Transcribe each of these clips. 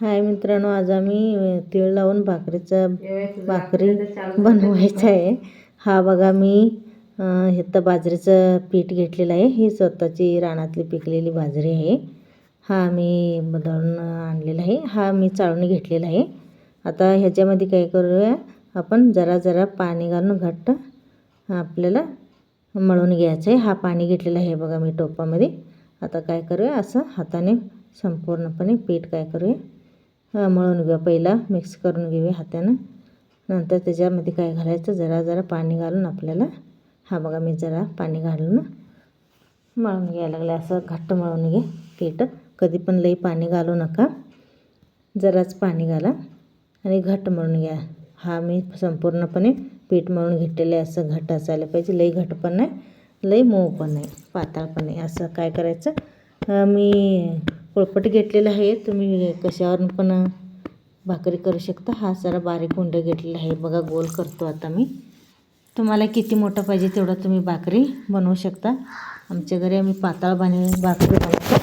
हाय मित्रांनो आज आम्ही तीळ लावून भाकरीचा भाकरी बनवायचा आहे. हा बघा मी तर बाजरीचं पीठ घेतलेलं आहे. ही स्वतःची रानातली पिकलेली बाजरी आहे. हा मी दळून आणलेला आहे. हा मी चाळून घेतलेला आहे. आता ह्याच्यामध्ये काय करूया आपण जरा जरा पाणी घालून घट्ट आपल्याला मळून घ्यायचं आहे. हा पाणी घेतलेलं आहे बघा मी टोपामध्ये. आता काय करूया असं हाताने संपूर्णपणे पीठ काय करूया. मळून घेऊया पहिला मिक्स करून घेऊया हातानं. नंतर त्याच्यामध्ये काय घालायचं जरा जरा पाणी घालून आपल्याला. हा बघा मी जरा पाणी घालून मळून घ्यायला लागले. असं घट्ट मळून घे पीठ कधी पण लई पाणी घालू नका. जराच पाणी घाला आणि घट्ट मळून घ्या. हा मी संपूर्णपणे पीठ मळून घेतलेले असं घट्ट असायला पाहिजे. लई घट्ट पण नाही लई मऊ पण नाही पातळ पण नाही. असं काय करायचं? मी पोळपट घेतलेलं आहे तुम्ही कशावर पण भाकरी करू शकता. हा जरा बारीक उंड घेतलेला आहे. बघा गोल करतो आता मी. तुम्हाला किती मोठं पाहिजे तेवढा तुम्ही भाकरी बनवू शकता. आमच्या घरी आम्ही पाताळ बांधून भाकरी बनवतो.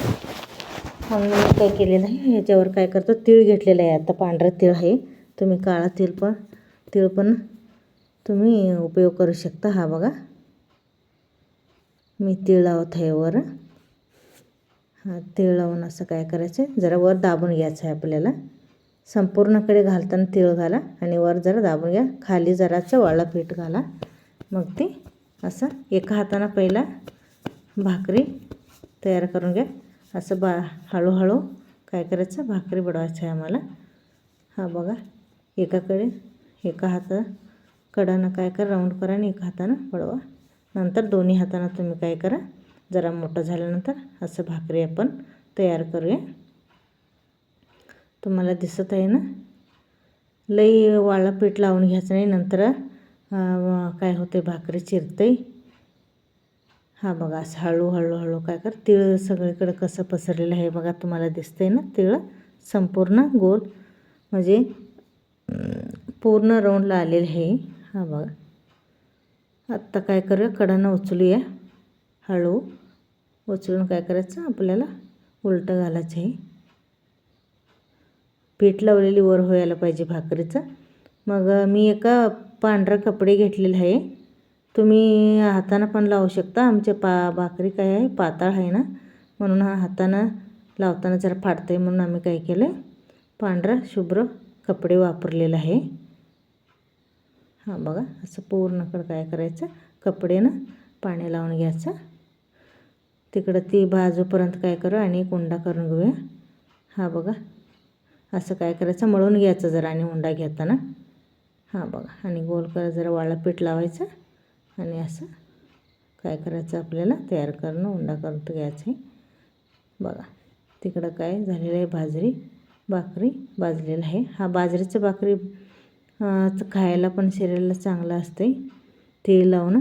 म्हणून काय केलेलं आहे ह्याच्यावर काय करतो तीळ घेतलेलं आहे. आता पांढरा तीळ आहे. तुम्ही काळा तीळ पण तीळ पण तुम्ही उपयोग करू शकता. हा बघा. मी तीळ लावत आहे वर. हा तीळ लावून असं काय करायचं जरा वर दाबून घ्यायचं आहे आपल्याला. संपूर्णकडे घालताना तीळ घाला आणि वर जरा दाबून घ्या. खाली जराचं वाळा पीठ घाला. मग ती असं एका हातानं पहिला भाकरी तयार करून घ्या. असं बा हळूहळू काय करायचं भाकरी बडवायचं आहे आम्हाला. हा बघा एकाकडे एका हाता कडानं काय करा राऊंड करा आणि एका हातानं बडवा. नंतर दोन्ही हातानं तुम्ही काय करा जरा मोठं झाल्यानंतर असं भाकरी आपण तयार करूया. तुम्हाला दिसत आहे ना? लई वाळं पीठ लावून घ्यायचं नाही नंतर काय होते भाकरी चिरते हा बघा असं हळूहळू हळू काय कर तिळ सगळीकडं कसं पसरलेलं आहे बघा तुम्हाला दिसतंय ना? तिळ संपूर्ण गोल म्हणजे पूर्ण राऊंडला आलेलं आहे. हा बघा. आत्ता काय करूया कडानं उचलूया. हळू उचलून काय करायचं? आपल्याला उलटं घालायचं आहे पीठ लावलेली वर व्हायला पाहिजे भाकरीचं. मग मी एका पांढरा कपडे घेतलेले आहे. तुम्ही हातानं पण लावू शकता. आमच्या पा भाकरी काय आहे? पाताळ आहे ना? म्हणून हा हातानं लावताना जरा फाटतं आहे म्हणून आम्ही काय केलं पांढरा शुभ्र कपडे वापरलेलं आहे. हां बघा. असं पूर्णकडं काय करायचं? कपडेनं पाणी लावून घ्यायचं. तिकडं ती बाजूपर्यंत काय करू आणि एक उंडा करून घेऊया. हा बघा. असं काय करायचं? मळून घ्यायचं जरा आणि उंडा घेताना. हा बघा. आणि गोल करा जरा वाळा पीठ लावायचं. आणि असं काय करायचं आपल्याला? तयार करणं उंडा करून घ्यायचं आहे बघा. तिकडं काय झालेलं आहे? बाजरी भाकरी भाजलेलं आहे. हा बाजरीचं भाकरी खायला पण शरीराला चांगलं असतं आहे ते लावणं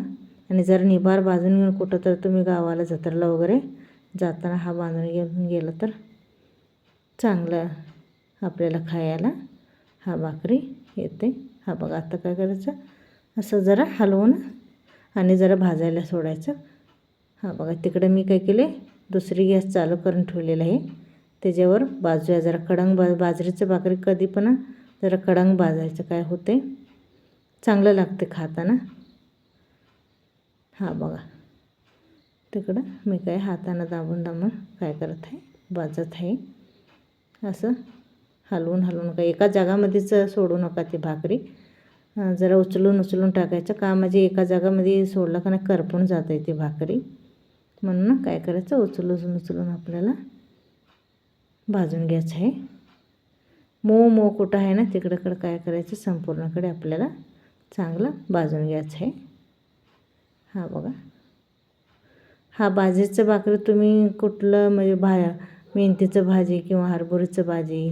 आणि जर निभार बाजून घेऊन कुठं तर तुम्ही गावाला जत्रेला वगैरे जाताना हा बांधून घेऊन गेलं तर चांगलं आपल्याला खायला हा भाकरी येते. हा बघा आता काय करायचं? असं जरा हलवून आणि जरा भाजायला सोडायचं. हा बघा तिकडे मी काय केले? दुसरी गॅस चालू करून ठेवलेलं आहे. त्याच्यावर बाजूया जरा कडंग बा बाजरीचं भाकरी कधी पण जरा कडंग भाजायचं काय होते? चांगलं लागते खाताना. हा बघा. तिकडं मी काय हातानं दाबून दाबून काय करत आहे? भाजत आहे. असं हलवून हलवून काय एका जागामध्येच सोडू नका ती भाकरी. जरा उचलून उचलून टाकायचं. का म्हणजे एका जागामध्ये सोडलं का नाही करपून जाते ती भाकरी. म्हणून काय करायचं? उचलून उचलून आपल्याला भाजून घ्यायचं आहे. मो मो कुठं आहे ना तिकडंकडं काय करायचं? संपूर्णकडे आपल्याला चांगलं भाजून घ्यायचं आहे. हा बघा. हा भाजीचं भाकरी तुम्ही कुठलं म्हणजे भा मेंथीचं भाजी किंवा हरभऱ्याचं भाजी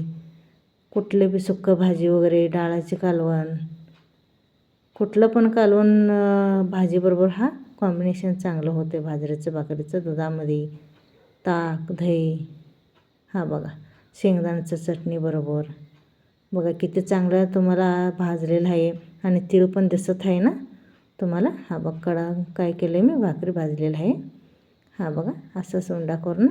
कुठले बी सुक्कं भाजी वगैरे डाळाची कालवण कुठलं पण कालवण भाजीबरोबर हा कॉम्बिनेशन चांगलं होते बाजरीचं भाकरीचं दुधामध्ये. ताक दही हा बघा. शेंगदाण्याचं चटणीबरोबर बघा किती चांगलं तुम्हाला भाजलेलं आहे आणि तीळ पण दिसत आहे ना? तुम्हाला हा बघ कडा काय केलं आहे मी भाकरी भाजलेलं आहे. हा बघा असं सोंडा करून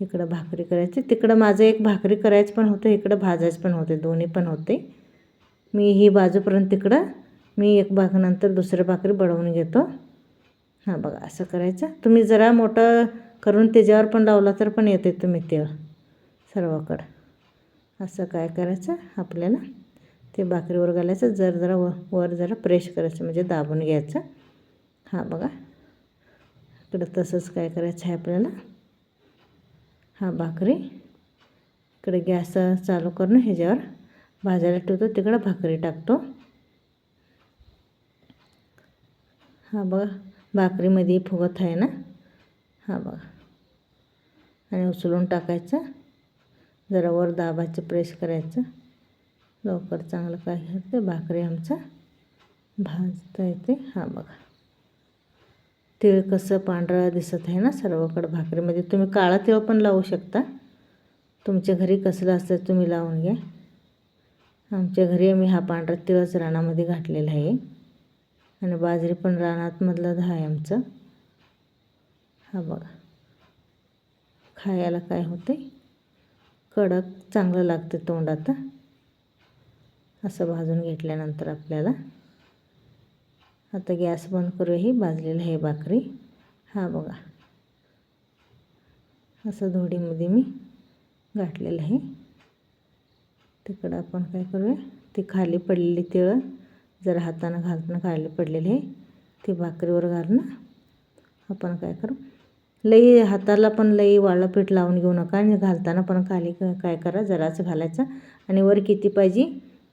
इकडं भाकरी करायची. तिकडं माझं एक भाकरी करायचं पण होतं इकडं भाजायचं पण होते दोन्ही पण होते. मी ही बाजूपर्यंत तिकडं मी एक भाग नंतर दुसरं भाकरी बडवून घेतो. हां बघा असं करायचं. तुम्ही जरा मोठं करून त्याच्यावर पण लावला तर पण येते तुम्ही ते सर्वकडं. असं काय करायचं आपल्याला ते भाकरीवर घालायचं जर जरा व वर जरा प्रेश करायचं म्हणजे दाबून घ्यायचं. हां बघा. इकडं तसंच काय करायचं आहे आपल्याला. हा भाकरी. इकडे गॅस चालू करून ह्याच्यावर भाजायला ठेवतो. तिकडं भाकरी टाकतो. हा बघा. भाकरीमध्ये फुगत आहे ना? हा बघा. आणि उचलून टाकायचं. जरा वर दाबाचं प्रेस करायचं. लवकर चांगलं काय करते भाकरी आमचं भाजता येते. हा बघा. तिळ कसं पांढरं दिसत आहे ना सर्वकडं भाकरीमध्ये म्हणजे तुम्ही काळा तिळ पण लावू शकता. तुमच्या घरी कसलं असतं तुम्ही लावून घ्या. आमच्या घरी आम्ही हा पांढरा तिळच रानामध्ये घातलेला आहे. आणि बाजरी पण रानातमधलं आहे आमचं. हा बघा. खायला काय होते कडक चांगलं लागते तोंडात. असं भाजून घेतल्यानंतर आपल्याला आता गॅस बंद करूया ही भाजलेलं आहे भाकरी. हा बघा. असं धोडीमध्ये मी गाठलेलं आहे. तिकडं आपण काय करूया? ती खाली पडलेली तिळं जरा हातानं घालताना खाली पडलेली आहे ती भाकरीवर घालणं आपण काय करू? लई हाताला पण लई वाळलं पीठ लावून घेऊ नका आणि घालताना पण खाली काय करा? जराच घालायचं आणि वर किती पाहिजे?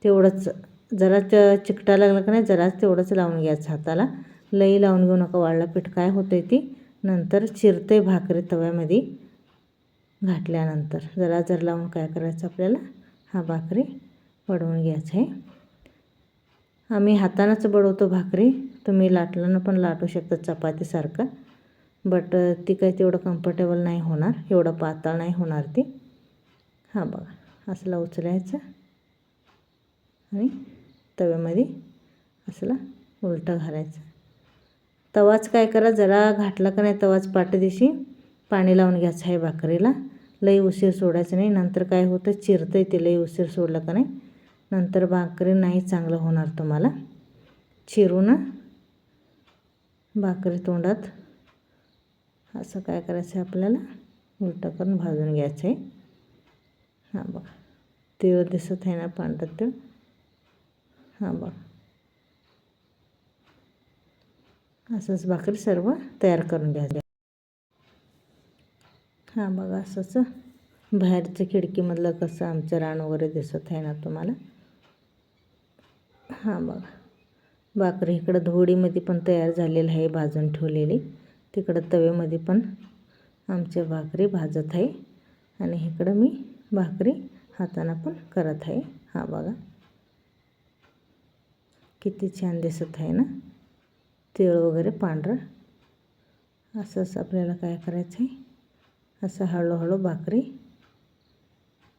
तेवढंच. जरा चिकटा लागलं का नाही जराच तेवढंच लावून घ्यायचं हाताला. लई लावून घेऊ नका वाळलं पीठ काय होतं ती. नंतर चिरते भाकरी तव्यामध्ये घातल्यानंतर. जरा जर लावून काय करायचं आपल्याला हा भाकरी बडवून घ्यायचं आहे. आम्ही हातानंच बडवतो भाकरी. तुम्ही लाटल्यानं पण लाटू शकता चपातीसारखं. बट ती काही तेवढं कम्फर्टेबल नाही होणार. एवढं पातळ नाही होणार ती. हां बघा असला उचलायचं. आणि तव्यामध्ये असला उलटं घालायचं. तवाच काय करा जरा घाटला का नाही तवाच पाठदिशी पाणी लावून घ्यायचं आहे भाकरीला. लई उशीर सोडायचं नाही नंतर काय होतं चिरतं ते लई उशीर सोडलं का नाही नंतर भाकरी नाही चांगलं होणार तुम्हाला. चिरून भाकरी तोंडात असं काय करायचं आहे आपल्याला उलटं करून भाजून घ्यायचं आहे. हां बघा तीळ दिसत आहे ना पांढरं तीळ. हां बघा. असंच भाकरी सर्व तयार करून घ्यायचं हां बघा असंच. बाहेरचं खिडकीमधलं कसं आमचं रान वगैरे दिसत आहे ना तुम्हाला. हां बघा. भाकरी इकडं धोडीमध्ये पण तयार झालेलं आहे भाजून ठेवलेली. तिकडं तव्यामध्ये पण आमच्या भाकरी भाजत आहे. आणि इकडं मी भाकरी हाताना पण करत आहे. हा बघा. किती छान दिसत आहे ना? तिळ वगैरे पांढरं. असंच आपल्याला काय करायचं आहे असं हळूहळू भाकरी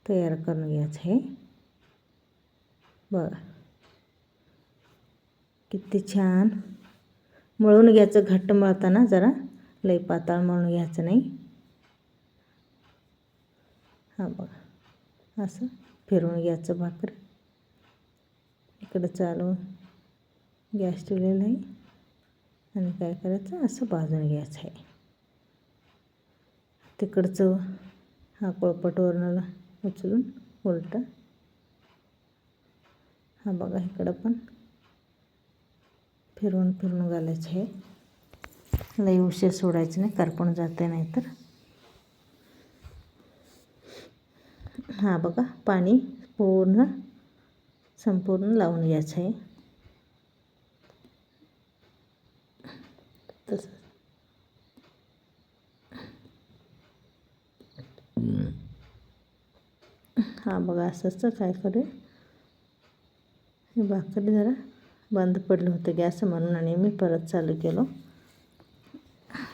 तयार करून घ्यायचं आहे. बघा. किती छान. मळून घ्यायचं घट्ट मळताना जरा. लई पाताळ मळून घ्यायचं नाही. हां बघा. असं फिरवून घ्यायचं भाकरी. इकडं चालू. गॅस ठेवलेला आहे आणि काय करायचं? असं भाजून घ्यायचं आहे. तिकडचं हा कोळपटवरनं उचलून उलटा. हा बघा इकडं पण फिरवून फिरवून घालायचं आहे. लई उशीर सोडायचं नाही करपण जाते नाहीतर हा बघा पाणी पूर्ण संपूर्ण लावून घ्यायचं आहे. तसंच हा बघा असंच काय करू? हे भाकरी जरा बंद पडलं होतं गॅस म्हणून आणि मी परत चालू केलो.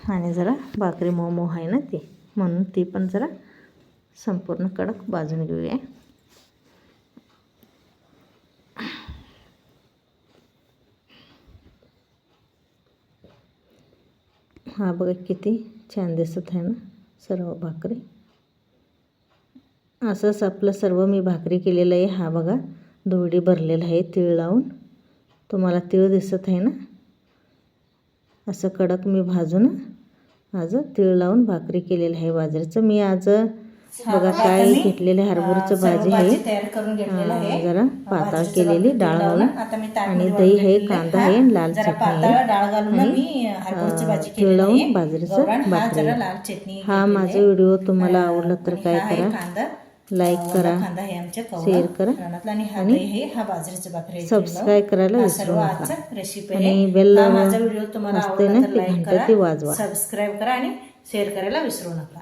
आणि जरा भाकरी मोमो आहे ना ती म्हणून ती पण जरा संपूर्ण कडक भाजून घेऊया. हा बघा किती छान दिसत आहे ना सर्व भाकरी. असंच आपलं सर्व मी भाकरी केलेलं आहे. हा बघा दोरडी भरलेला आहे तीळ लावून. तुम्हाला तीळ दिसत आहे ना? असं कडक मी भाजून आज तीळ लावून भाकरी केलेलं आहे. बाजरीचं मी आज बघा काय घेतलेलं आहे हरभऱ्याचं भाजी आहे तयार करून घेतलेलं हा, जरा पातळ केलेली डाळ घालून आणि दही आहे कांदा आहे आणि लाल चटणी केलेली लावून बाजरीचं गौराण हा भाकरी. हा माझा व्हिडिओ तुम्हाला आवडला तर काय हा करा. लाईक करा. शेअर करा. आणि हा हा सबस्क्राईब करायला हा विसरू नका. आणि बेल हा माझा व्हिडिओ तुम्हाला असते ना घंटा ती वाजवा. सबस्क्राईब करा आणि शेअर करायला विसरू नका.